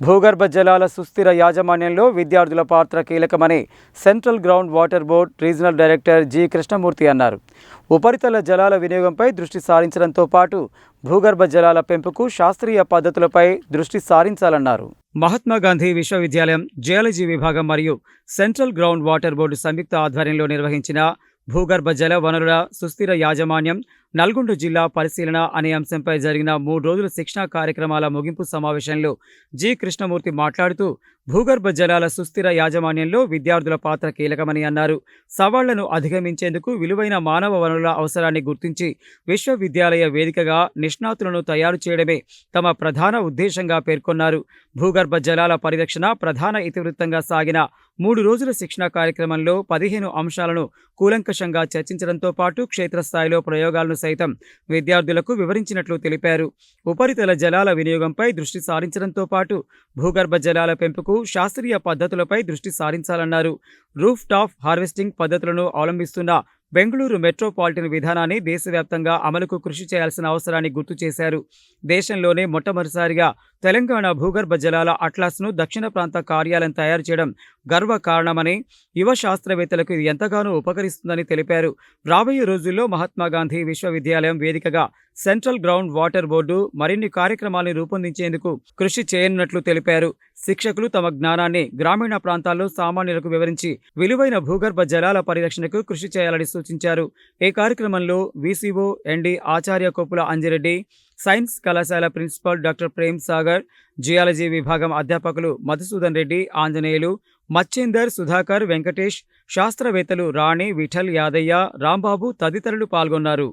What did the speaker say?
భూగర్భ జలాల సుస్థిర యాజమాన్యంలో విద్యార్థుల పాత్ర కీలకమని central ground water board regional director G Krishnamurthy అన్నారు. ఉపరితల జలాల వినియోగంపై దృష్టి సారించడంతో పాటు భూగర్భ జలాల పెంపుకు శాస్త్రీయ పద్ధతులపై దృష్టి సారించాలన్నారు. మహాత్మాగాంధీ విశ్వవిద్యాలయం జియాలజీ విభాగం మరియు సెంట్రల్ గ్రౌండ్ వాటర్ బోర్డు సంయుక్త ఆధ్వర్యంలో నిర్వహించిన భూగర్భ జల వనరుల సుస్థిర యాజమాన్యం నల్గొండ జిల్లా పరిశీలన అనే అంశంపై జరిగిన మూడు రోజుల శిక్షణా కార్యక్రమాల ముగింపు సమావేశంలో జి. కృష్ణమూర్తి మాట్లాడుతూ భూగర్భ జలాల సుస్థిర యాజమాన్యంలో విద్యార్థుల పాత్ర కీలకమని అన్నారు. సవాళ్ళను అధిగమించేందుకు విలువైన మానవ వనరుల అవసరాన్ని గుర్తించి విశ్వవిద్యాలయ వేదికగా నిష్ణాతులను తయారు చేయడమే తమ ప్రధాన ఉద్దేశంగా పేర్కొన్నారు. భూగర్భ జలాల పరిరక్షణ ప్రధాన ఇతివృత్తంగా సాగిన మూడు రోజుల శిక్షణా కార్యక్రమంలో పదిహేను అంశాలను కూలంకషంగా చర్చించడంతో పాటు క్షేత్రస్థాయిలో ప్రయోగాలను సైతం విద్యార్థులకు వివరించినట్లు తెలిపారు. ఉపరితల జలాల వినియోగంపై దృష్టి సారించడంతో పాటు భూగర్భ జలాల పెంపుకు శాస్త్రీయ పద్ధతులపై దృష్టి సారించాలన్నారు. రూఫ్ టాప్ హార్వెస్టింగ్ పద్ధతులను అవలంబిస్తున్న బెంగళూరు మెట్రోపాలిటన్ విధానాన్ని దేశవ్యాప్తంగా అమలుకు కృషి చేయాల్సిన అవసరాన్ని గుర్తు చేశారు. దేశంలోనే మొట్టమొదటిసారిగా తెలంగాణ భూగర్భ జలాల అట్లాస్ను దక్షిణ ప్రాంత కార్యాలయం తయారు చేయడం గర్వ కారణమని యువ శాస్త్రవేత్తలకు ఇది ఎంతగానో ఉపకరిస్తుందని తెలిపారు. రాబోయే రోజుల్లో మహాత్మాగాంధీ విశ్వవిద్యాలయం వేదికగా సెంట్రల్ గ్రౌండ్ వాటర్ బోర్డు మరిన్ని కార్యక్రమాలను రూపొందించేందుకు కృషి చేయనున్నట్లు తెలిపారు. శిక్షకులు తమ జ్ఞానాన్ని గ్రామీణ ప్రాంతాల్లో సామాన్యులకు వివరించి విలువైన భూగర్భ జలాల పరిరక్షణకు కృషి చేయాలని సూచించారు. ఈ కార్యక్రమంలో వీసీఓ ఎండి ఆచార్య కొప్పుల అంజిరెడ్డి సైన్స్ కళాశాల principal doctor Prem Sagar geology విభాగం అధ్యాపకులు మధుసూదన్ రెడ్డి ఆంజనేయులు మచ్చేందర్ సుధాకర్ వెంకటేష్ శాస్త్రవేత్తలు రాణి విఠల్ యాదయ్య రాంబాబు తదితరులు పాల్గొన్నారు.